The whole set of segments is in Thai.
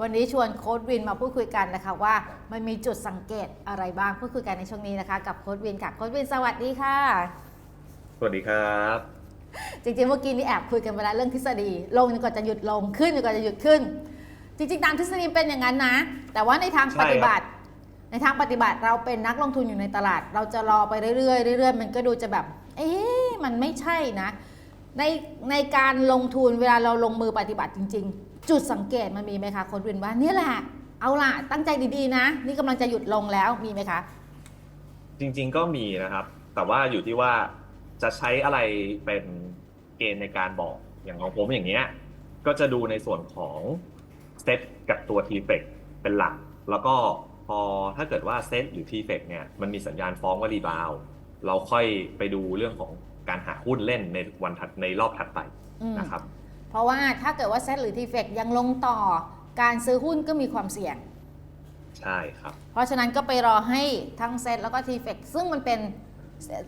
วันนี้ชวนโค้ดวินมาพูดคุยกันนะคะว่ามันมีจุดสังเกตอะไรบ้างพูดคุยกันในช่วงนี้นะคะกับโค้ดวินค่ะโค้ดวินสวัสดีค่ะ สวัสดีครับ จริงๆเมื่อกี้นี่แอบคุยกันไปแล้วเรื่องทฤษฎี ลงจนกว่าจะหยุดลงขึ้นจนกว่าจะหยุดขึ้น จริงๆ ตามทฤษฎีเป็นอย่างนั้นนะ แต่ว่าในทางปฏิบัติ ในทางปฏิบัติเราเป็นนักลงทุนอยู่ในตลาด เราจะรอไปเรื่อยๆเรื่อยๆมันก็ดูจะแบบ เอ๊ะมันไม่ใช่นะ ในในการลงทุนเวลาเราลงมือปฏิบัติจริง ๆ จุดสังเกตมันมีไหมคะโค้ดวินว่าเนี่ยแหละ เอาล่ะ ตั้งใจดีๆนะ นี่กำลังจะหยุดลงแล้วมีไหมคะ จริงๆก็มีนะครับ แต่ว่าอยู่ที่ว่าจะใช้อะไรเป็นเกณฑ์ในการบอกอย่างของผมอย่างเงี้ยก็จะดูในส่วนของเซตกับตัว t f e c เป็นหลัก แล้วก็พอถ้าเกิดว่าเซตหรือ t f e c เนี่ยมันมีสัญญาณฟ้องว่ารีบาวเราค่อยไปดูเรื่องของการหาหุ้นเล่นในวันถัดในรอบถัดไปนะครับ เพราะว่าถ้าเกิดว่าเซตหรือทีเฟกยังลงต่อการซื้อหุ้นก็มีความเสี่ยง ใช่ครับ เพราะฉะนั้นก็ไปรอให้ทั้งเซตแล้วก็ทีเฟกซึ่งมันเป็น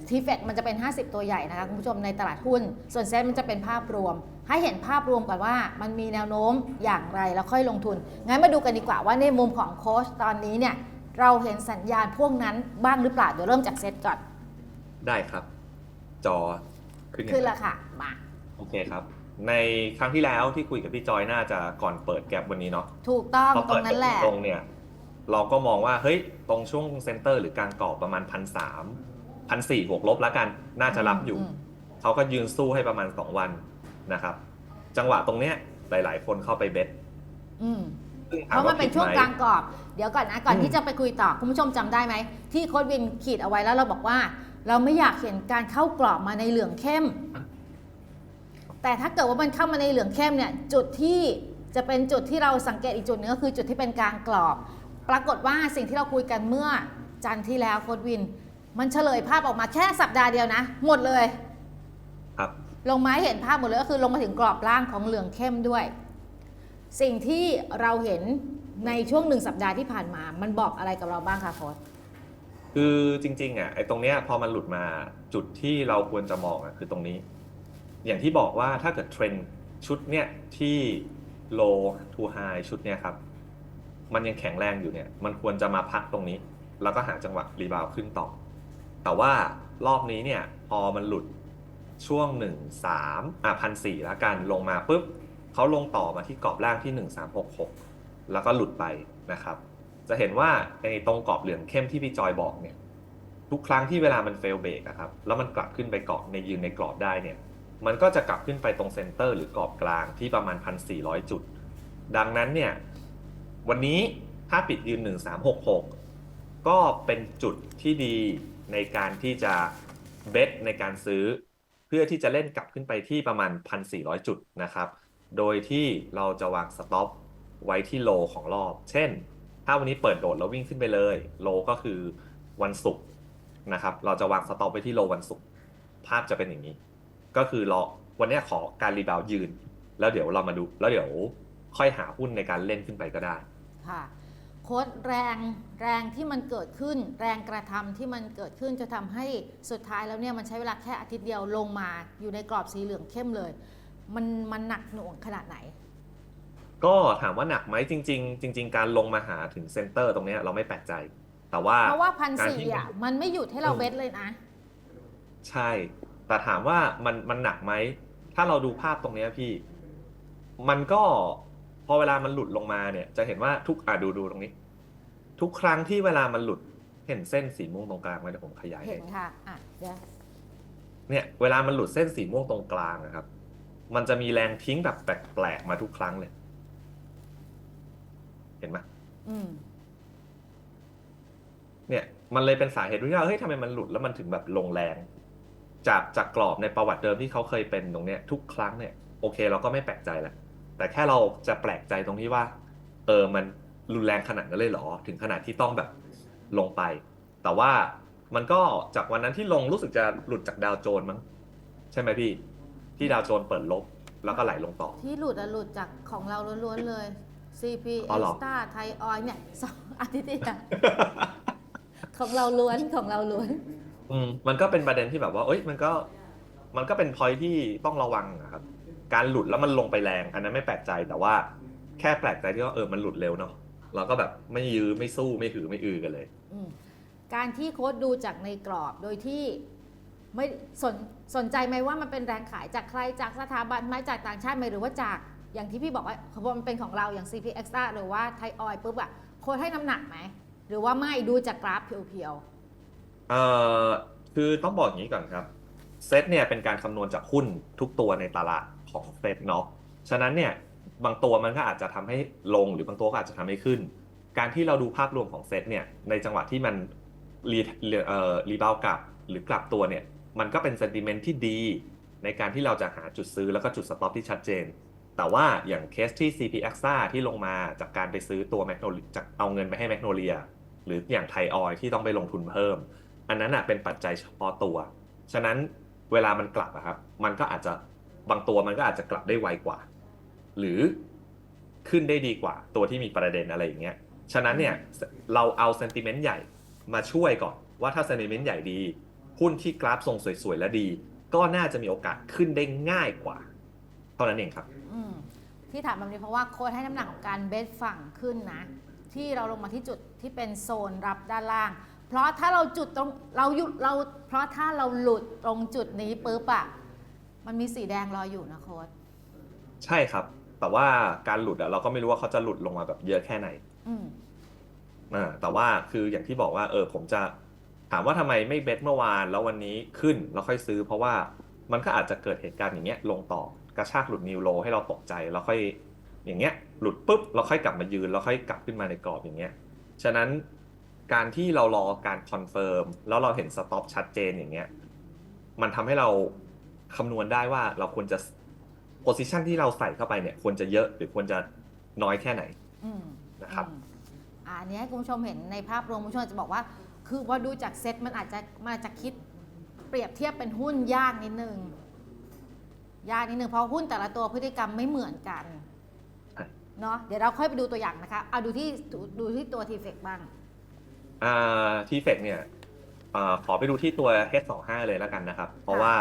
ทีเฟกมันจะเป็น 50 ตัวใหญ่นะคะคุณผู้ชมในตลาดหุ้น ส่วนเซตมันจะเป็นภาพรวม ให้เห็นภาพรวมก่อนว่ามันมีแนวโน้มอย่างไรแล้วค่อยลงทุน งั้นมาดูกันดีกว่าว่าในมุมของโค้ชตอนนี้เนี่ยเราเห็นสัญญาณพวกนั้นบ้างหรือเปล่าเดี๋ยวเริ่มจากเซตก่อน ได้ครับ จอขึ้นยังไงขึ้นแล้วค่ะมาโอเคครับ ในครั้งที่แล้วที่คุยกับพี่จอยน่าจะก่อนเปิดแก็บวันนี้เนาะถูกต้องพอตรเปิงดนั้นแหละตรงเนี่ยเราก็มองว่าเฮ้ยตรงช่วงเซนเตอร์หรือกลางกรอบประมาณพันสามพันสี่บวกลบแล้วกันน่าจะรับอยู่มเขาก็ยืนสู้ให้ประมาณ 2 วันนะครับ จังหวะตรงเนี้ยหลาย ๆ คนเข้าไปเบ็ดอืม ซึ่งเพถามราะมันเป็นผิดช่วงไหมกลางกรอบ เดี๋ยวก่อนนะ ก่อนอืม ที่จะไปคุยต่อ คุณผู้ชมจำได้ไหม ที่โค้ดวินขีดเอาไว้แล้วเราบอกว่า เราไม่อยากเห็นการเข้ากรอบมาในเหลืองเข้ม แต่ถ้าเกิดว่ามันเข้ามาในเหลืองเข้มเนี่ยจุดที่จะเป็นจุดที่เราสังเกตอีกจุดหนึงก็คือจุดที่เป็นกลางกรอบ ปรากฏว่าสิ่งที่เราคุยกันเมื่อจันทร์ที่แล้วโค้ดวิน มันเฉลยภาพออกมาแค่สัปดาห์เดียวนะ หมดเลยครับลงมาให้เห็นภาพหมดเลยก็คือลงมาถึงกรอบล่างของเหลืองเข้มด้วย สิ่งที่เราเห็นในช่วงหนึ่งสัปดาห์ที่ผ่านมา มันบอกอะไรกับเราบ้างคะโค้ชคือจริงๆอะไอ้ตรงเนี้ยพอมันหลุดมาจุดที่เราควรจะมองอะคือตรงนี้ อย่างที่บอกว่าถ้าเกิดเทรนด์ชุดเนี้ยที่ low to high ชุดเนี้ยครับ มันยังแข็งแรงอยู่เนี่ย มันควรจะมาพักตรงนี้ แล้วก็หาจังหวะรีบาวขึ้นต่อ แต่ว่ารอบนี้เนี่ยพอมันหลุดช่วง 1 3อะพันสี่แล้วกันลงมาปุ๊บเขาลงต่อมาที่กรอบล่างที่ 1366 แล้วก็หลุดไปนะครับ จะเห็นว่าในตรงกรอบเหลืองเข้มที่พี่จอยบอกเนี่ยทุกครั้งที่เวลามันเฟลเบรกอะครับแล้วมันกลับขึ้นไปเกาะในยืนในกรอบได้เนี่ย มันก็จะกลับขึ้นไปตรงเซนเตอร์หรือกรอบกลางที่ประมาณ 1,400 จุด ดังนั้นเนี่ยวันนี้ถ้าปิดยืน 1366 ก็เป็นจุดที่ดีในการที่จะเบ t ในการซื้อ เพื่อที่จะเล่นกลับขึ้นไปที่ประมาณ 1,400 จุดนะครับ โดยที่เราจะวางสต็อปไว้ที่โลของรอบ เช่น ถ้าวันนี้เปิดโดดแล้ววิ่งขึ้นไปเลย โลก็คือวันศุกร์นะครับ เราจะวางสต็อปไว้ที่โลวันศุกร์ภาพจะเป็นอย่างนี้ ก็คือรอวันเนี้ยขอการรีบาวด์ยืน แล้วเดี๋ยวเรามาดู แล้วเดี๋ยวค่อยหาหุ้นในการเล่นขึ้นไปก็ได้ ค่ะโค้ดแรงแรงที่มันเกิดขึ้น แรงกระทำที่มันเกิดขึ้นจะทำให้สุดท้ายแล้วเนี่ยมันใช้เวลาแค่อาทิตย์เดียวลงมาอยู่ในกรอบสีเหลืองเข้มเลย มันมันหนักหน่วงขนาดไหน ก็ถามว่าหนักไหมจริง ๆ จริง ๆ การลงมาหาถึงเซนเตอร์ตรงเนี้ยเราไม่แปลกใจ แต่ว่าเพราะว่าพันการสี่ที่อะมันไม่หยุดให้เราเบสเลยนะ ใช่ แต่ถามว่ามันมันหนักไหม ถ้าเราดูภาพตรงเนี้ยพี่ มันก็พอเวลามันหลุดลงมาเนี่ย จะเห็นว่าทุกอะดูดูตรงนี้ ทุกครั้งที่เวลามันหลุดเห็นเส้นสีม่วงตรงกลางไหมเดี๋ยวผมขยายเห็นให้ค่ะอะเดี๋ยวเนี่ยเวลามันหลุดเส้นสีม่วงตรงกลางนะครับ มันจะมีแรงทิ้งแบบแปลกๆมาทุกครั้งเลย เห็นไหมอืมเนี่ย มันเลยเป็นสาเหตุที่ว่าเฮ้ยทำไมมันหลุดแล้วมันถึงแบบลงแรง จากจากกรอบในประวัติเดิมที่เขาเคยเป็นตรงเนี้ยทุกครั้งเนี่ยโอเคเราก็ไม่แปลกใจแล้วแต่แค่เราจะแปลกใจตรงที่ว่า เออมันรุนแรงขนาดนั้นเลยเหรอ ถึงขนาดที่ต้องแบบลงไป แต่ว่ามันก็จากวันนั้นที่ลงรู้สึกจะหลุดจากดาวโจนส์มั้งใช่ไหมพี่ ที่ดาวโจนส์เปิดลบแล้วก็ไหลลงต่อ ที่หลุดอะหลุดจากของเราล้วนๆเลย CP อ๋อ e เหรอ s t a ไทยออยเนี่ยสองอาทิตย์ที่แล้วของเราล้วนของเราล้วน อืมมันก็เป็นประเด็นที่แบบว่า เอ้ย มันก็ มันก็เป็นพอยที่ต้องระวังนะครับ การหลุดแล้วมันลงไปแรง อันนั้นไม่แปลกใจแต่ว่า แค่แปลกใจที่ว่าเออมันหลุดเร็วเนาะเราก็แบบไม่ยื้อไม่สู้ไม่หือไม่อือกันเลย อืมการที่โค้ดดูจากในกรอบโดยที่ไม่สนสนใจไหมว่ามันเป็นแรงขายจากใครจากสถาบันไหมจากต่างชาติไหมหรือว่าจากอย่างที่พี่บอกว่าพอมันเป็นของเราอย่าง CP Extra หรือว่าไทยออยปุ๊บอะโค้ดให้น้ำหนักไหมหรือว่าไม่ดูจากกราฟเพียว เอ่อคือต้องบอกอย่างนี้ก่อนครับเซตเนี่ยเป็นการคำนวณจากหุ้นทุกตัวในตลาดของเซตเนาะฉะนั้นเนี่ยบางตัวมันก็อาจจะทำให้ลงหรือบางตัวก็อาจจะทำให้ขึ้น การที่เราดูภาพรวมของเซตเนี่ยในจังหวะที่มันรีเอ่อรีบาวกลับหรือกลับตัวเนี่ยมันก็เป็นเซนติเมนต์ที่ดีในการที่เราจะหาจุดซื้อแล้วก็จุดสต็อปที่ชัดเจน แต่ว่าอย่างเคสที่ CP a x a ที่ลงมาจากการไปซื้อตัวแมกโนเลียจากเอาเงินไปให้แมกโนเลียหรืออย่างไทยออยที่ต้องไปลงทุนเพิ่ม อันนั้นอะเป็นปัจจัยเฉพาะตัว ฉะนั้นเวลามันกลับอะครับ มันก็อาจจะบางตัวมันก็อาจจะกลับได้ไวกว่า หรือขึ้นได้ดีกว่า ตัวที่มีประเด็นอะไรอย่างเงี้ย ฉะนั้นเนี่ยเราเอาเซนติเมนต์ใหญ่มาช่วยก่อน ว่าถ้าเซนติเมนต์ใหญ่ดี หุ้นที่กราฟทรงสวยๆและดี ก็น่าจะมีโอกาสขึ้นได้ง่ายกว่า เท่านั้นเองครับที่ถามแบบนี้เพราะว่าโค้ดให้น้ำหนักของการเบสฝั่งขึ้นนะ ที่เราลงมาที่จุดที่เป็นโซนรับด้านล่าง เพราะถ้าเราจุดตรงเราหยุดเราเพราะถ้าเราหลุดตรงจุดนี้ปุ๊บอะมันมีสีแดงรออยู่นะโค้ดใช่ครับ แต่ว่าการหลุดอะเราก็ไม่รู้ว่าเขาจะหลุดลงมาแบบเยอะแค่ไหนอืมอ่าแต่ว่าคืออย่างที่บอกว่า เออ ผมจะถามว่าทำไมไม่เบสเมื่อวานแล้ววันนี้ขึ้นแล้วค่อยซื้อ เพราะว่ามันก็อาจจะเกิดเหตุการณ์อย่างเงี้ยลงต่อกระชากหลุดนิวโลให้เราตกใจแล้วค่อยอย่างเงี้ยหลุดปุ๊บเราค่อยกลับมายืนแล้วค่อยกลับขึ้นมาในกรอบอย่างเงี้ย ฉะนั้น การที่เรารอการคอนเฟิร์มแล้วเราเห็นสต็อปชัดเจนอย่างเงี้ยมันทำให้เราคำนวณได้ว่าเราควรจะโพซิชันที่เราใส่เข้าไปเนี่ยควรจะเยอะหรือควรจะน้อยแค่ไหนอืมนะครับอืมอ่าอันนี้ให้คุณผู้ชมเห็นในภาพรวมคุณผู้ชมจะบอกว่า คือพอดูจากเซ็ตมันอาจจะมันอาจจะคิดเปรียบเทียบเป็นหุ้นยากนิดนึงยากนิดนึงเพราะหุ้นแต่ละตัวพฤติกรรมไม่เหมือนกันใช่เนาะเดี๋ยวเราค่อยไปดูตัวอย่างนะคะเอาดูที่ดูที่ตัวทีเฟกบ้าง อ่าทีเฟกเนี่ยอ่าขอไปดูที่ตัว H25 เลยแล้วกันนะครับ เพราะว่า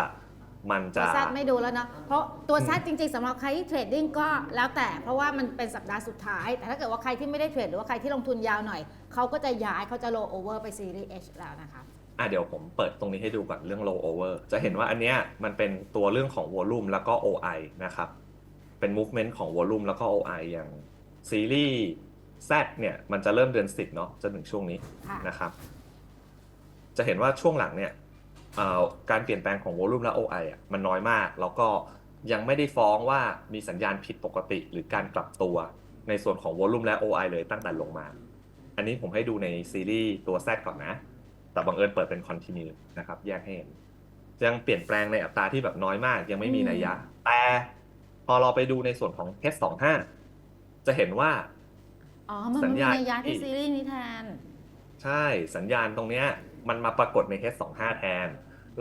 มันตัจะ วซัดไม่ดูแล้วเนาะ เพราะตัวซัดจริงๆสำหรับใครที่เทรดดิ้งก็แล้วแต่ เพราะว่ามันเป็นสัปดาห์สุดท้าย แต่ถ้าเกิดว่าใครที่ไม่ได้เทรดหรือว่าใครที่ลงทุนยาวหน่อย เขาก็จะย้ายเขาจะโลโอเวอร์ไปซีรีส์ H แล้วนะคะ อะเดี๋ยวผมเปิดตรงนี้ให้ดูก่อนเรื่อง low over จะเห็นว่าอันเนี้ยมันเป็นตัวเรื่องของ volume แล้วก็ OI นะครับ เป็น movement ของ volume แล้วก็ OI อย่างซีรีส์ Z เนี่ยมันจะเริ่มเดือน10เนาะจนถึงช่วงนี้ค่ะนะครับ จะเห็นว่าช่วงหลังเนี่ยเอ่อการเปลี่ยนแปลงของ volume และ OI อะมันน้อยมาก แล้วก็ยังไม่ได้ฟ้องว่ามีสัญญาณผิดปกติ หรือการกลับตัวในส่วนของ volume และ OI เลยตั้งแต่ลงมา อันนี้ผมให้ดูในซีรีส์ตัว Z ก่อนนะ แต่บังเอิญเปิดเป็น continue นะครับ แยกให้เห็นยังเปลี่ยนแปลงในอัตราที่แบบน้อยมาก ยังไม่มีนัยยะ แต่พอเราไปดูในส่วนของ H25 จะเห็นว่า อ๋อ มันสัญมีญาณในยยะที่ที่ซีรีส์นี้แทน ใช่สัญญาณตรงเนี้ยมันมาปรากฏใน H25 แทน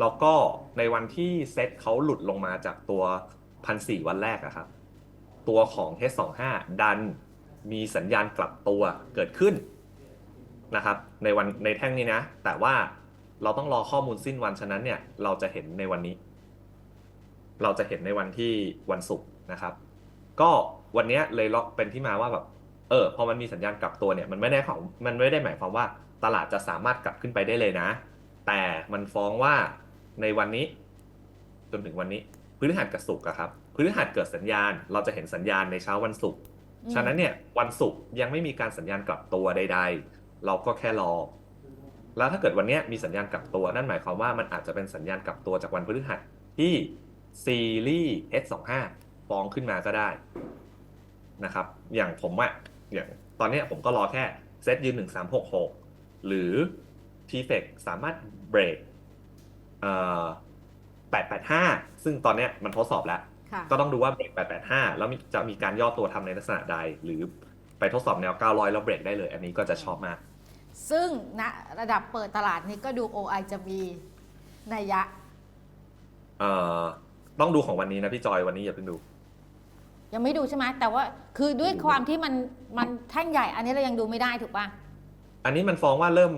แล้วก็ในวันที่เซ็ตเขาหลุดลงมาจากตัวพันสี่วันแรกอะครับ ตัวของ H25 ดันมีสัญญาณกลับตัวเกิดขึ้นนะครับ ในวันในแท่งนี้นะ แต่ว่าเราต้องรอข้อมูลสิ้นวันฉะนั้นเนี่ย เราจะเห็นในวันนี้ เราจะเห็นในวันที่วันศุกร์นะครับ ก็วันเนี้ยเลยเป็นที่มาว่าแบบ เออพอมันมีสัญญาณกลับตัวเนี่ยมันไม่ได้ของมันไม่ได้หมายความว่าตลาดจะสามารถกลับขึ้นไปได้เลยนะ แต่มันฟ้องว่าในวันนี้ จนถึงวันนี้พฤหัสกับศุกร์อะครับพฤหัสเกิดสัญญาณ เราจะเห็นสัญญาณในเช้าวันศุกร์ฉะนั้นเนี่ยวันศุกร์ยังไม่มีการสัญญาณกลับตัวใด ๆ เราก็แค่รอ แล้วถ้าเกิดวันนี้มีสัญญาณกลับตัวนั่นหมายความว่ามันอาจจะเป็นสัญญาณกลับตัวจากวันพฤหัสที่ซีรีส์ H25 ฟ้องขึ้นมาก็ได้นะครับ อย่างผมอะ อย่างตอนเนี้ยผมก็รอแค่เซตยืน1366หรือ t f e c สามารถเบรกเอ่อ885ซึ่งตอนเนี้ยมันทดสอบแล้วค่ะก็ต้องดูว่าเบรก885แล้วมีจะมีการย่อตัวทำในลักษณะใด หรือไปทดสอบแนว 900 แล้วเบรกได้เลย อันนี้ก็จะชอบมาก ซึ่งณระดับเปิดตลาดนี้ก็ดู OI จะมีนัยยะ เอ่อ ต้องดูของวันนี้นะพี่จอยวันนี้อย่าเพิ่งดู ยังไม่ดูใช่ไหมแต่ว่าคือด้วยความที่มันมันแท่งใหญ่ อันนี้เรายังดูไม่ได้ถูกป่ะอันนี้มันฟ้องว่าเริ่ม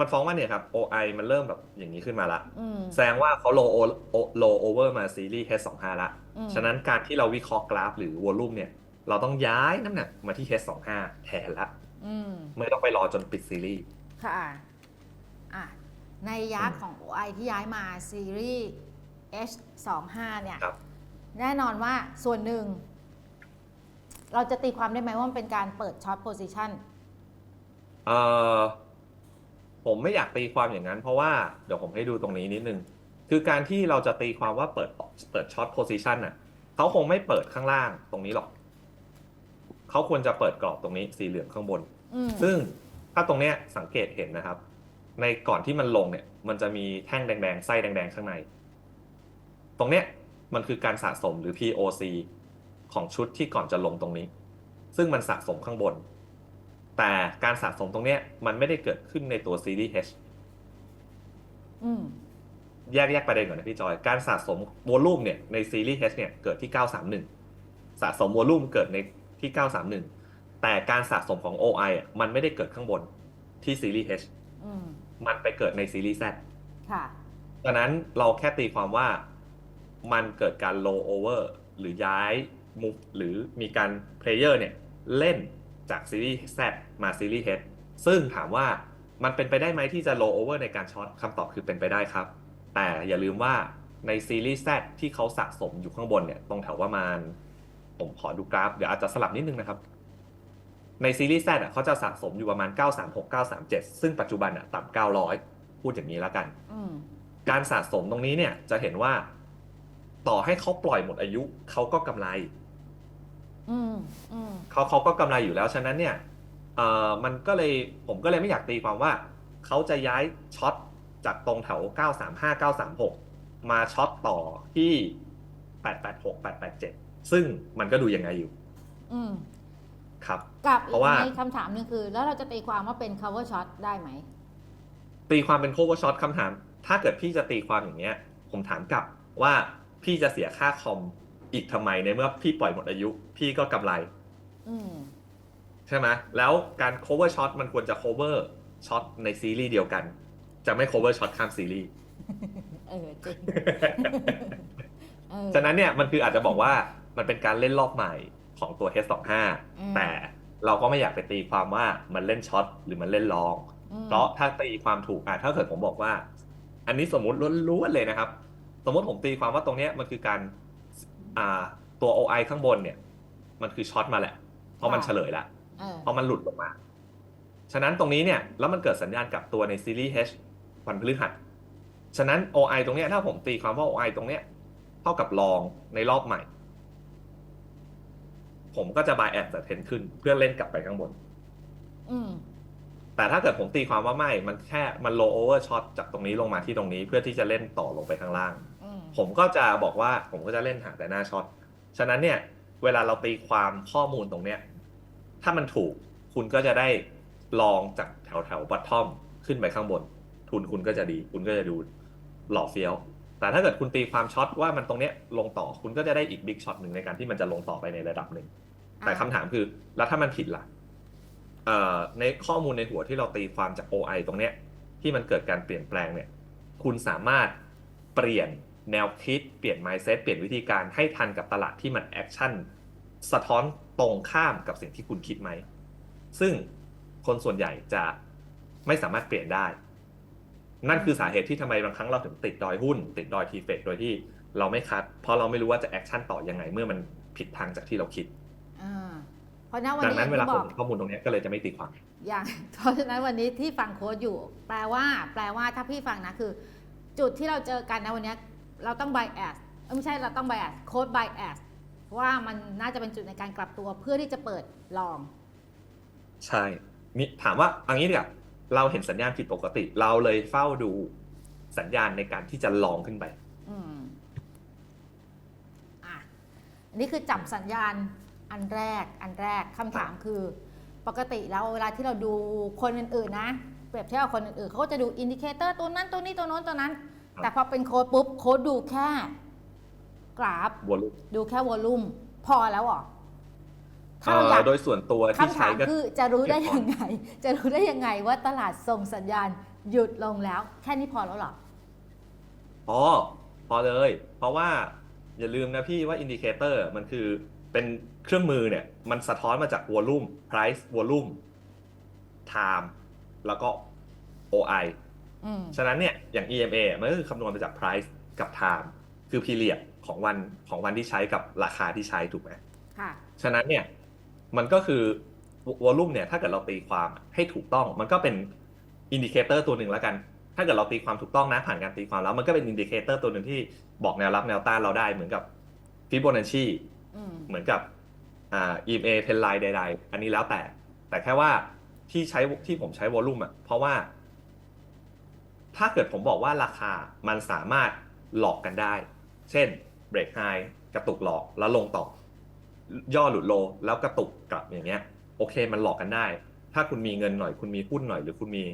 มันฟ้องว่าเนี่ยครับ OI มันเริ่มแบบอย่างนี้ขึ้นมาละอืม แสดงว่าเขา low o- low over มาซีรีส์ H25 ละ อืม ฉะนั้นการที่เราวิเคราะห์กราฟหรือวอลุ่มเนี่ย เราต้องย้ายน้ำหนักมาที่ H25 แทนละ อืม ไม่ต้องไปรอจนปิดซีรีส์ ค่ะ อะ ในยักษ์อืมของ OI ที่ย้ายมาซีรีส์ H25 เนี่ย ครับ แน่นอนว่าส่วนหนึ่ง เราจะตีความได้ไหมว่ามันเป็นการเปิดช็อตโพซิชันเอ่อผมไม่อยากตีความอย่างนั้น เพราะว่าเดี๋ยวผมให้ดูตรงนี้นิดนึง คือการที่เราจะตีความว่าเปิดเปิดช็อตโพซิชันน่ะเขาคงไม่เปิดข้างล่างตรงนี้หรอก เขาควรจะเปิดกรอบตรงนี้สีเหลืองข้างบนอืมซึ่งถ้าตรงเนี้ยสังเกตเห็นนะครับ ในก่อนที่มันลงเนี่ย มันจะมีแท่งแดงๆไส้แดงๆข้างใน ตรงเนี้ย มันคือการสะสมหรือ POC ของชุดที่ก่อนจะลงตรงนี้ ซึ่งมันสะสมข้างบน แต่การสะสมตรงเนี้ย มันไม่ได้เกิดขึ้นในตัวซีรีส์ H อืมแยกแยกประเด็นก่อนนะพี่จอย การสะสมวอลลุ่มเนี่ยในซีรีส์ H เนี่ยเกิดที่ 931 สะสมวอลลุ่มเกิดในที่ 931 แต่การสะสมของ OI อะมันไม่ได้เกิดข้างบนที่ซีรีส์ H อืมมันไปเกิดในซีรีส์ Z ค่ะดังนั้นเราแค่ตีความว่า มันเกิดการ low over หรือย้าย move หรือมีการ player เนี่ยเล่นจากซีรีส์ Z มาซีรีส์ H ซึ่งถามว่ามันเป็นไปได้ไหมที่จะ low over ในการช็อตคำตอบคือเป็นไปได้ครับ แต่อย่าลืมว่าในซีรีส์ Z ที่เขาสะสมอยู่ข้างบนเนี่ยตรงแถวประมาณ ผมขอดูกราฟ เดี๋ยวอาจจะสลับนิดนึงนะครับ ในซีรีส์ Z อะเขาจะสะสมอยู่ประมาณ 936 937 ซึ่งปัจจุบันอะต่ำ900 พูดอย่างนี้แล้วกันอืมการสะสมตรงนี้เนี่ยจะเห็นว่า ต่อให้เขาปล่อยหมดอายุเขาก็กำไรอืมอืมเขาเขาก็กำไรอยู่แล้วฉะนั้นเนี่ยเอ่อมันก็เลยผมก็เลยไม่อยากตีความว่าเขาจะย้ายช็อตจากตรงแถว 935 936 มาช็อตต่อที่ 886 887 ซึ่งมันก็ดูยังไงอยู่อืมครับ กับเพราะว่าอีกในคำถามหนึงคือ แล้วเราจะตีความว่าเป็น cover shot ได้ไหม ตีความเป็น cover shot คำถาม ถ้าเกิดพี่จะตีความอย่างเงี้ย ผมถามกลับว่า พี่จะเสียค่าคอมอีกทำไมในเมื่อพี่ปล่อยหมดอายุ พี่ก็กำไร อืมใช่ไหมแล้วการ cover shot มันควรจะ cover shot ในซีรีส์เดียวกัน จะไม่ cover shot ข้ามซีรีส์ เออจริงเออ ฉะนั้นเนี่ยมันคืออาจจะบอกว่ามันเป็นการเล่นรอบใหม่ของตัว H25 อืม แต่เราก็ไม่อยากไปตีความว่ามันเล่นช็อตหรือมันเล่นลอง อืมเพราะถ้าตีความถูกอะถ้าเกิดผมบอกว่า อันนี้สมมติล้วนๆเลยนะครับ สมมติผมตีความว่าตรงเนี้ยมันคือการอ่าตัว OI ข้างบนเนี่ย มันคือช็อตมาแหละ เพราะมันเฉลยละเออเพราะมันหลุดลงมา ฉะนั้นตรงนี้เนี่ย แล้วมันเกิดสัญญาณกลับตัวในซีรีส์ H วันพฤหัสฉะนั้น OI ตรงเนี้ยถ้าผมตีความว่า OI ตรงเนี้ยเท่ากับลองในรอบใหม่ ผมก็จะ buy at แต่เทนขึ้นเพื่อเล่นกลับไปข้างบนอืมแต่ถ้าเกิดผมตีความว่าไม่ มันแค่มัน low over shot จากตรงนี้ลงมาที่ตรงนี้เพื่อที่จะเล่นต่อลงไปข้างล่างอืม ผมก็จะบอกว่าผมก็จะเล่นหาแต่หน้าช็อต ฉะนั้นเนี่ย เวลาเราตีความข้อมูลตรงเนี้ย ถ้ามันถูกคุณก็จะได้ลองจากแถวแถวบัตทอมขึ้นไปข้างบน ทุนคุณก็จะดี คุณก็จะดูหล่อเฟี้ยว แต่ถ้าเกิดคุณตีความช็อตว่ามันตรงเนี้ยลงต่อคุณก็จะได้อีกบิ๊กช็อตหนึ่งในการที่มันจะลงต่อไปในระดับหนึ่ง แต่คำถามคือแล้วถ้ามันผิดล่ะเอ่อในข้อมูลในหัวที่เราตีความจาก OI ตรงเนี้ยที่มันเกิดการเปลี่ยนแปลงเนี่ย คุณสามารถเปลี่ยน แนวคิดเปลี่ยน mindset เปลี่ยนวิธีการให้ทันกับตลาดที่มันแอคชั่นสะท้อนตรงข้ามกับสิ่งที่คุณคิดไหม ซึ่งคนส่วนใหญ่จะไม่สามารถเปลี่ยนได้ นั่นคือสาเหตุที่ทำไมบางครั้งเราถึงติดดอยหุ้น ติดดอยทีเฟกโดยที่เราไม่คัด เพราะเราไม่รู้ว่าจะแอคชั่นต่อยังไงเมื่อมันผิดทางจากที่เราคิดอ่าเพราะนั้นวันดังนี้นั้นเวลาที่ผบอมกข้อมูลตรงเนี้ยก็เลยจะไม่ตีความ อย่าง เพราะฉะนั้นวันนี้ที่ฟังโค้ดอยู่ แปลว่า แปลว่าถ้าพี่ฟังนะคือ จุดที่เราเจอกันนะวันเนี้ย เราต้อง bias เอ้ยไม่ใช่เราต้อง bias โค้ด bias ว่ามันน่าจะเป็นจุดในการกลับตัวเพื่อที่จะเปิดลอง ใช่นี่ถามว่าเอันนี้ดีกว่าเราเห็นสัญญาณผิดปกติ เราเลยเฝ้าดูสัญญาณในการที่จะลองขึ้นไป อืมอะอันนี้คือจับสัญญาณอันแรก อันแรกคำถามคือ ปกติแล้วเวลาที่เราดูคนอื่นๆนะ เปรียบเทียบกับคนอื่นๆเขาก็จะดูอินดิเคเตอร์ตัวนั้นตัวนี้ตัวโน้นตัวนั้นครับ แต่พอเป็นโค้ดปุ๊บโค้ดดูแค่กราฟวอลุ่มดูแค่วอลลุ่มพอแล้วเหรอถ้าเราอยากโดยส่วนตัวที่คำใช้ถามก็คือจะรู้ได้ยังไง จะรู้ได้ยังไงว่าตลาดส่งสัญญาณหยุดลงแล้ว แค่นี้พอแล้วเหรอพอพอเลย เพราะว่าอย่าลืมนะพี่ว่าอินดิเคเตอร์มันคือเป็นเครื่องมือเนี่ย มันสะท้อนมาจาก volume price volume time แล้วก็ OI อืม ฉะนั้นเนี่ยอย่าง EMA มันก็คือคำนวณมาจาก price กับ time คือ period ของวันของวันที่ใช้กับราคาที่ใช้ถูกไหมค่ะ ฉะนั้นเนี่ยมันก็คือวอลลุ่มเนี่ยถ้าเกิดเราตีความให้ถูกต้องมันก็เป็นอินดิเคเตอร์ตัวหนึ่งแล้วกัน ถ้าเกิดเราตีความถูกต้องนะผ่านการตีความแล้ว มันก็เป็นอินดิเคเตอร์ตัวหนึ่งที่บอกแนวรับแนวต้านเราได้เหมือนกับฟิโบนัชชีอืมเหมือนกับอ่า EMA เทนไลน์ใด ๆ อันนี้แล้วแต่ แต่แค่ว่าที่ใช้ที่ผมใช้วอลลุ่มอะเพราะว่า ถ้าเกิดผมบอกว่าราคามันสามารถหลอกกันได้ เช่นเบรกไฮกระตุกหลอกแล้วลงต่อย่อหลุดโลแล้วกระตุกกลับอย่างเงี้ย โอเคมันหลอกกันได้ ถ้าคุณมีเงินหน่อย คุณมีหุ้นหน่อย หรือคุณมี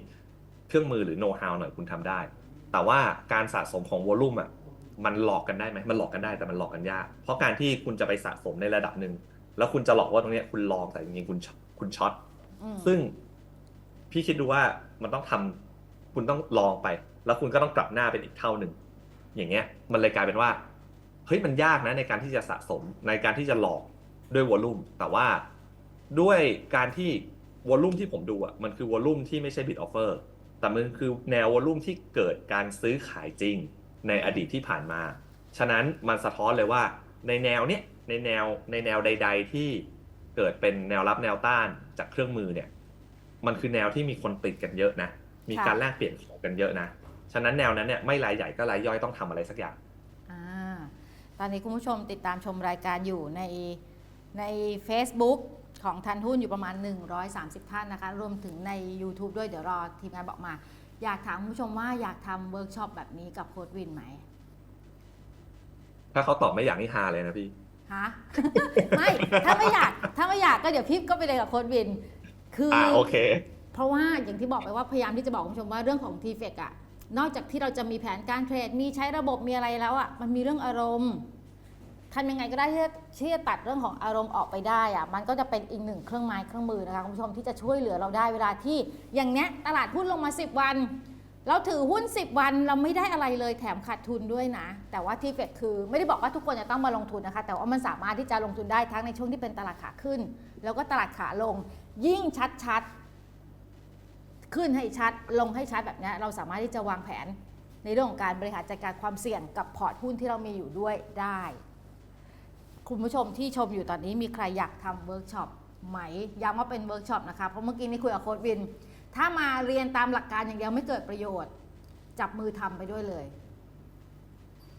เครื่องมือหรือโน้ตฮาวหน่อยคุณทำได้ แต่ว่าการสะสมของวอลลุ่มอะมันหลอกกันได้ไหมมันหลอกกันได้แต่มันหลอกกันยาก เพราะการที่คุณจะไปสะสมในระดับหนึ่งแล้วคุณจะหลอกว่าตรงเนี้ยคุณลองแต่จริงๆคุณช็อตคุณช็อตอืมซึ่งพี่คิดดูว่ามันต้องทำ คุณต้องลองไป แล้วคุณก็ต้องกลับหน้าเป็นอีกเท่าหนึ่งอย่างเงี้ย มันเลยกลายเป็นว่าเฮ้ยมันยากนะในการที่จะสะสมในการที่จะหลอกด้วยวอลลุ่มแต่ว่าด้วยการที่วอลลุ่มที่ผมดูอะมันคือวอลลุ่มที่ไม่ใช่บิดออฟเฟอร์แต่มันคือแนววอลลุ่มที่เกิดการซื้อขายจริงในอดีตที่ผ่านมา ฉะนั้นมันสะท้อนเลยว่าในแนวเนี้ยในแนวในแนวใด ๆ ที่เกิดเป็นแนวรับแนวต้านจากเครื่องมือเนี่ย มันคือแนวที่มีคนติดกันเยอะนะ มีการแลกเปลี่ยนของกันเยอะนะ ฉะนั้นแนวนั้นเนี่ยไม่รายใหญ่ก็รายย่อยต้องทำอะไรสักอย่างอ่าตอนนี้คุณผู้ชมติดตามชมรายการอยู่ในใน Facebook ของทันทุนอยู่ประมาณ 130 ท่านนะคะ รวมถึงใน YouTube ด้วยเดี๋ยวรอทีมงานบอกมา อยากถามคุณผู้ชมว่าอยากทำเวิร์กช็อปแบบนี้กับโค้ดวินไหม ถ้าเขาตอบไม่อย่างนี้ฮาเลยนะพี่ฮะไม่ ถ้าไม่อยาก ถ้าไม่อยากก็เดี๋ยวพี่ก็ไปเลยกับโค้ดวิน คือออ่าโอเค เพราะว่าอย่างที่บอกไปว่าพยายามที่จะบอกคุณผู้ชมว่าเรื่องของ t f e c อะนอกจากที่เราจะมีแผนการเทรดมีใช้ระบบมีอะไรแล้วอะมันมีเรื่องอารมณ์ทำยังไงก็ได้ที่จะที่จะตัดเรื่องของอารมณ์ออกไปได้อะมันก็จะเป็นอีกหนึ่งเครื่องไม้เครื่องมือนะคะคุณผู้ชมที่จะช่วยเหลือเราได้เวลาที่อย่างเนี้ยตลาดหุ้นลงมา 10 วัน เราถือหุ้น 10 วันเราไม่ได้อะไรเลยแถมขาดทุนด้วยนะ แต่ว่าที่เฟดคือไม่ได้บอกว่าทุกคนจะต้องมาลงทุนนะคะ แต่ว่ามันสามารถที่จะลงทุนได้ทั้งในช่วงที่เป็นตลาดขาขึ้น แล้วก็ตลาดขาลงยิ่งชัดๆ ขึ้นให้ชัดลงให้ชัดแบบนี้เราสามารถที่จะวางแผนในเรื่องของการบริหารจัดการความเสี่ยงกับพอร์ตหุ้นที่เรามีอยู่ด้วยได้ คุณผู้ชมที่ชมอยู่ตอนนี้มีใครอยากทำเวิร์กช็อปไหมย้ำว่าเป็นเวิร์กช็อปนะคะเพราะเมื่อกี้นี้คุยกับโค้ดวิน ถ้ามาเรียนตามหลักการอย่างเดียวไม่เกิดประโยชน์ จับมือทำไปด้วยเลย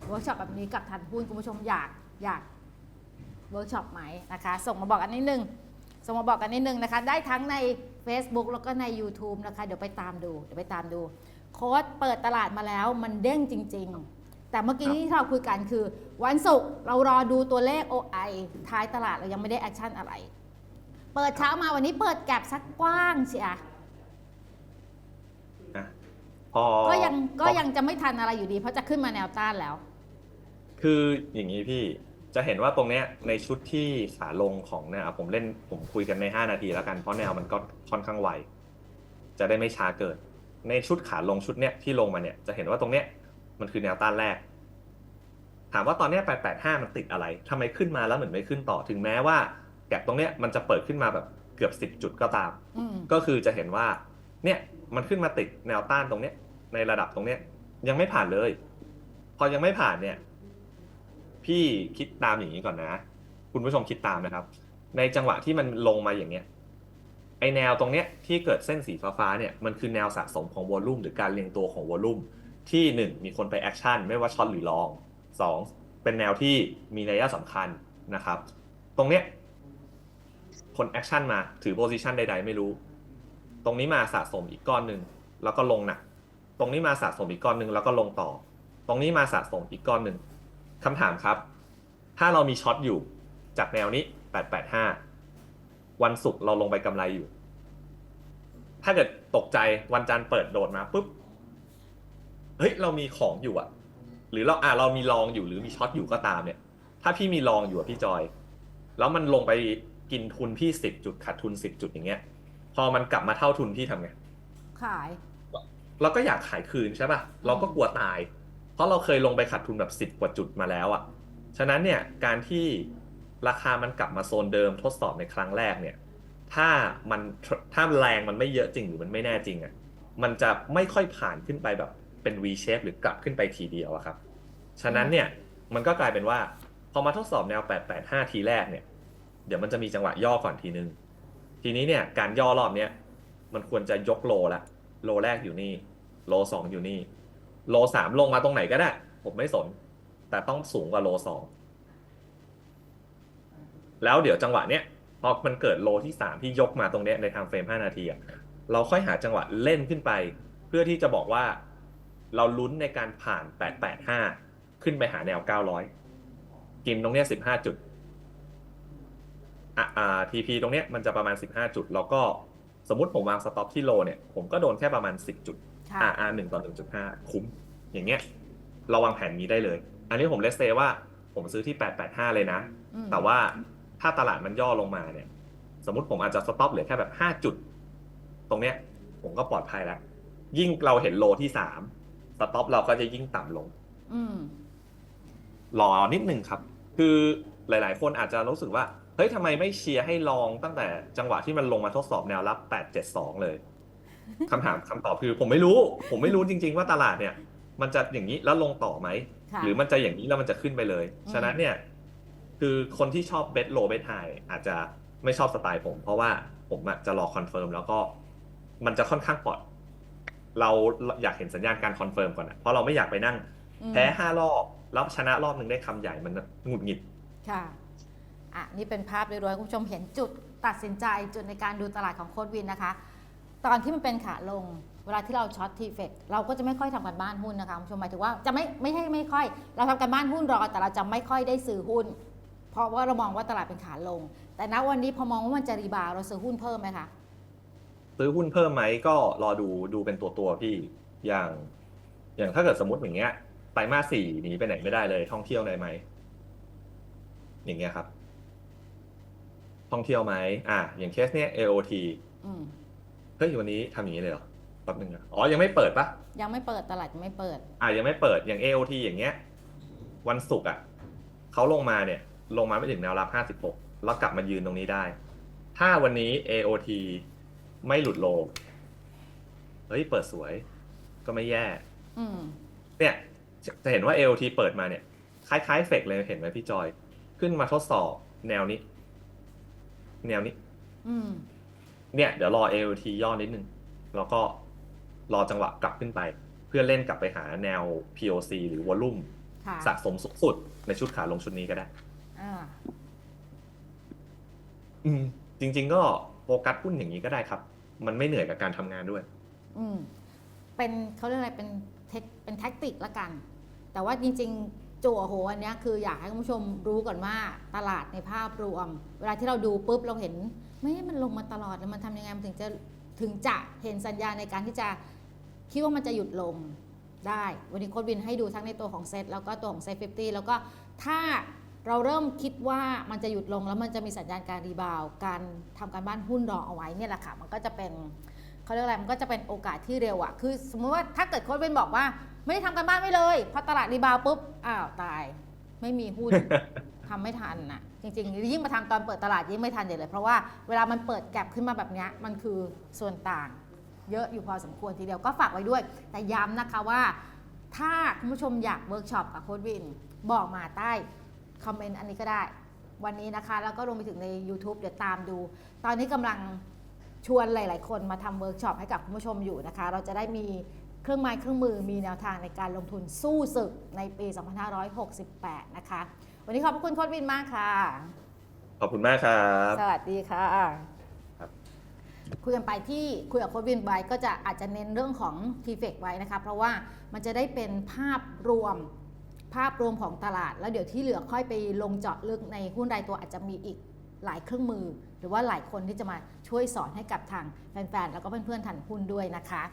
เวิร์กช็อปแบบนี้กับทันหุ้นคุณผู้ชมอยากอยากเวิร์กช็อปไหมนะคะ ส่งมาบอกกันนิดนึงส่งมาบอกกันนิดนึงนะคะ ได้ทั้งใน Facebook แล้วก็ใน YouTube นะคะ เดี๋ยวไปตามดู เดี๋ยวไปตามดู โค้ดเปิดตลาดมาแล้วมันเด้งจริง ๆ แต่เมื่อกี้ที่เราคุยกันคือ วันศุกร์เรารอดูตัวเลข OI ท้ายตลาดเรายังไม่ได้แอคชั่นอะไร เปิดเช้ามาวันนี้เปิดแก็บสักกว้างเชียนะพอก็ยังก็พอยังจะไม่ทันอะไรอยู่ดี เพราะจะขึ้นมาแนวต้านแล้ว คืออย่างนี้พี่ จะเห็นว่าตรงเนี้ยในชุดที่ขาลงของเนี่ยอะผมเล่นผมคุยกันใน 5 นาทีแล้วกันเพราะแนวมันก็ค่อนข้างไวจะได้ไม่ช้าเกินในชุดขาลงชุดเนี้ยที่ลงมาเนี่ยจะเห็นว่าตรงเนี้ยมันคือแนวต้านแรก ถามว่าตอนเนี้ย885 มันติดอะไรทำไมขึ้นมาแล้วเหมือนไม่ขึ้นต่อถึงแม้ว่าแก็บตรงเนี้ยมันจะเปิดขึ้นมาแบบเกือบ 10 จุดก็ตามอืมก็คือจะเห็นว่าเนี่ยมันขึ้นมาติดแนวต้านตรงเนี้ยในระดับตรงเนี้ยยังไม่ผ่านเลย พอยังไม่ผ่านเนี่ย พี่คิดตามอย่างนี้ก่อนนะ คุณผู้ชมคิดตามนะครับ ในจังหวะที่มันลงมาอย่างเนี้ยไอแนวตรงเนี้ยที่เกิดเส้นสีฟ้าๆเนี่ยมันคือแนวสะสมของวอลลุ่มหรือการเรียงตัวของวอลลุ่มที่หนึ่งมีคนไปแอคชั่นไม่ว่าช็อตหรือลองสองเป็นแนวที่มีนัยะสำคัญนะครับ ตรงเนี้ยคนแอคชั่นมาถือโพซิชันใด ๆ ไม่รู้ ตรงนี้มาสะสมอีกก้อนหนึ่งแล้วก็ลงหนัก ตรงนี้มาสะสมอีกก้อนหนึ่งแล้วก็ลงต่อ ตรงนี้มาสะสมอีกก้อนหนึ่ง คำถามครับ ถ้าเรามีช็อตอยู่จากแนวนี้ 885 วันศุกร์เราลงไปกำไรอยู่ ถ้าเกิดตกใจวันจันทร์เปิดโดดมาปุ๊บ เฮ้ย เรามีของอยู่อะหรือเราอะเรามีลองอยู่หรือมีช็อตอยู่ก็ตามเนี่ย ถ้าพี่มีลองอยู่อะพี่จอย แล้วมันลงไปกินทุนพี่สิบจุดขาดทุนสิบจุดอย่างเงี้ย พอมันกลับมาเท่าทุนพี่ทำไง ขาย เราก็อยากขายคืนใช่ป่ะ เราก็กลัวตาย เพราะเราเคยลงไปขาดทุนแบบสิบ10 กว่าจุดมาแล้วอะ่ะ ฉะนั้นเนี่ยการที่ราคามันกลับมาโซนเดิมทดสอบในครั้งแรกเนี่ย ถ้ามันถ้าแรงมันไม่เยอะจริงหรือมันไม่แน่จริงอะ มันจะไม่ค่อยผ่านขึ้นไปแบบเป็น V shape หรือกลับขึ้นไปทีเดียวอะครับ ฉะนั้นเนี่ยมันก็กลายเป็นว่าพอมาทดสอบแนว 885 ทีแรกเนี่ย เดี๋ยวมันจะมีจังหวะย่อก่อนทีนึง ทีนี้เนี่ยการย่อรอบเนี้ยมันควรจะยกโลละ โลแรกอยู่นี่ โลสองอยู่นี่ โลสามลงมาตรงไหนก็ได้ ผมไม่สน แต่ต้องสูงกว่าโลสองแล้วเดี๋ยวจังหวะเนี้ยพอมันเกิดโลที่สามที่ยกมาตรงเนี้ยในทางเฟรม5นาทีเราค่อยหาจังหวะเล่นขึ้นไป เพื่อที่จะบอกว่า เราลุ้นในการผ่าน885ขึ้นไปหาแนว900กินตรงเนี้ย15จุดอะอ่า TP ตรงเนี้ยมันจะประมาณ15จุด แล้วก็สมมติผมวางสต็อปที่โลเนี่ยผมก็โดนแค่ประมาณ10จุด ค่ะ RR 1ต่อ1.5คุ้ม อย่างเงี้ยเราวางแผนนี้ได้เลย อันนี้ผมเลสเซว่าผมซื้อที่885เลยนะอืมแต่ว่าถ้าตลาดมันย่อลงมาเนี่ย สมมติผมอาจจะสต็อปเหลือแค่แบบ5จุด ตรงเนี้ย ผมก็ปลอดภัยแล้ว ยิ่งเราเห็นโลที่3สต็อปเราก็จะยิ่งต่ำลงอืมรอนิดนึงครับ คือหลาย ๆ คนอาจจะรู้สึกว่า เฮ้ยทำไมไม่เชียร์ให้ลองตั้งแต่จังหวะที่มันลงมาทดสอบแนวรับ 872 เลย คำถามคำตอบคือผมไม่รู้ ผมไม่รู้จริง ๆ ว่าตลาดเนี่ย มันจะอย่างนี้แล้วลงต่อไหม ค่ะ หรือมันจะอย่างนี้แล้วมันจะขึ้นไปเลย อืม ฉะนั้นเนี่ย คือคนที่ชอบเบ t โลเบ t ไฮอาจจะไม่ชอบสไตล์ผม เพราะว่าผมอะจะรอคอนเฟิร์มแล้วก็มันจะค่อนข้างปลอดเราอยากเห็นสัญญาณการคอนเฟิร์มก่อนอะเพราะเราไม่อยากไปนั่ง อืมแพ้ห้ารอบแล้วชนะรอบหนึ่งได้คำใหญ่มันหงุดหงิด ค่ะอะ นี่เป็นภาพโดยรวมคุณผู้ชมเห็นจุดตัดสินใจจุดในการดูตลาดของโค้ดวินนะคะ ตอนที่มันเป็นขาลง เวลาที่เราช็อตทีเฟกเราก็จะไม่ค่อยทำการบ้านหุ้นนะคะคุณผู้ชมหมายถึงว่าจะไม่ไม่ใช่ไม่ค่อย เราทำการบ้านหุ้นรอ แต่เราจะไม่ค่อยได้ซื้อหุ้น เพราะว่าเรามองว่าตลาดเป็นขาลง แต่ณวันนี้พอมองว่ามันจะรีบาวด์เราซื้อหุ้นเพิ่มไหมคะซื้อหุ้นเพิ่มไหมก็รอดูดูเป็นตัวตัวๆพี่อย่าง อย่างถ้าเกิดสมมติอย่างเงี้ยไตรมาสสี่หนีไปไหนไม่ได้เลยท่องเที่ยวได้ไหมอย่างเงี้ยครับ ท่องเที่ยวไหมอะอย่างเคสเนี้ย AOT อืม เฮ้ยวันนี้ทำอย่างนี้เลยเหรอแป๊บนึงนะอ๋อยังไม่เปิดปะยังไม่เปิดตลาดยังไม่เปิด อะยังไม่เปิดอย่าง AOT อย่างเงี้ย วันศุกร์อะเขาลงมาเนี่ย ลงมาไม่ถึงแนวรับ 56 แล้วกลับมายืนตรงนี้ได้ ถ้าวันนี้ AOT ไม่หลุดโลงเฮ้ยเปิดสวยก็ไม่แย่ อืม เนี่ยจะจะเห็นว่า AOT เปิดมาเนี่ย คล้ายๆเฟกเลยเห็นไหมพี่จอย ขึ้นมาทดสอบแนวนี้ แนวนี้ อืม เนี่ยเดี๋ยวรอ AOT ย่อนิดนึง แล้วก็รอจังหวะกลับขึ้นไป เพื่อเล่นกลับไปหาแนว POC หรือวอลลุ่มค่ะสะสมสูงสุดในชุดขาลงชุดนี้ก็ได้ อ่าอืม จริง ๆ ก็โฟกัสหุ้นอย่างนี้ก็ได้ครับ มันไม่เหนื่อยกับการทำงานด้วย อืมเป็นเขาเรียกอะไรเป็นเทคเป็นแท็กติกละกัน แต่ว่าจริงๆจั่วโหอันเนี้ยคืออยากให้คุณผู้ชมรู้ก่อนว่าตลาดในภาพรวม เวลาที่เราดูปุ๊บเราเห็น ไม่มันลงมาตลอดแล้วมันทำยังไงมันถึงจะถึงจะเห็นสัญญาณในการที่จะคิดว่ามันจะหยุดลงได้ วันนี้โค้ดวินให้ดูทั้งในตัวของเซตแล้วก็ตัวของเซต50แล้วก็ถ้าเราเริ่มคิดว่ามันจะหยุดลงแล้วมันจะมีสัญญาณการรีบาวการทำการบ้านหุ้นรอเอาไว้เนี่ยแหละค่ะมันก็จะเป็นเขาเรียกอะไรมันก็จะเป็นโอกาสที่เร็วอะคือ สมมติว่าถ้าเกิดโค้ชเวนบอกว่า ไม่ได้ทำกันบ้านไม่เลยพอตลาดรีบาวปุ๊บอ้าวตาย ไม่มีหุ้น ทำไม่ทันน่ะจริงๆ ยิ่งมาทำตอนเปิดตลาดยิ่งไม่ทันเลย เพราะว่าเวลามันเปิดแก็บขึ้นมาแบบนี้มันคือส่วนต่าง เยอะอยู่พอสมควรทีเดียวก็ฝากไว้ด้วย แต่ย้ำนะคะว่า ถ้าคุณผู้ชมอยากเวิร์กช็อปกับโค้ดวิน บอกมาใต้คอมเมนต์อันนี้ก็ได้ วันนี้นะคะ แล้วก็รวมไปถึงใน YouTube เดี๋ยวตามดู ตอนนี้กำลังชวนหลาย ๆ คนมาทำเวิร์กช็อปให้กับคุณผู้ชมอยู่นะคะ เราจะได้มีเครื่องไม้เครื่องมือมีแนวทางในการลงทุนสู้ศึกในปี 2568 นะคะ วันนี้ขอบพระคุณโค้ดวินมากค่ะ ขอบคุณมากครับ สวัสดีค่ะครับ คุยกันไปที่คุยกับโค้ดวินไว้ก็จะอาจจะเน้นเรื่องของ t f เฟกไว้นะคะ เพราะว่ามันจะได้เป็นภาพรวมภาพรวมของตลาด แล้วเดี๋ยวที่เหลือค่อยไปลงเจาะลึกในหุ้นรายตัวอาจจะมีอีกหลายเครื่องมือ หรือว่าหลายคนที่จะมาช่วยสอนให้กับทางแฟนๆ แล้วก็เพื่อนๆทันหุ้นด้วยนะคะ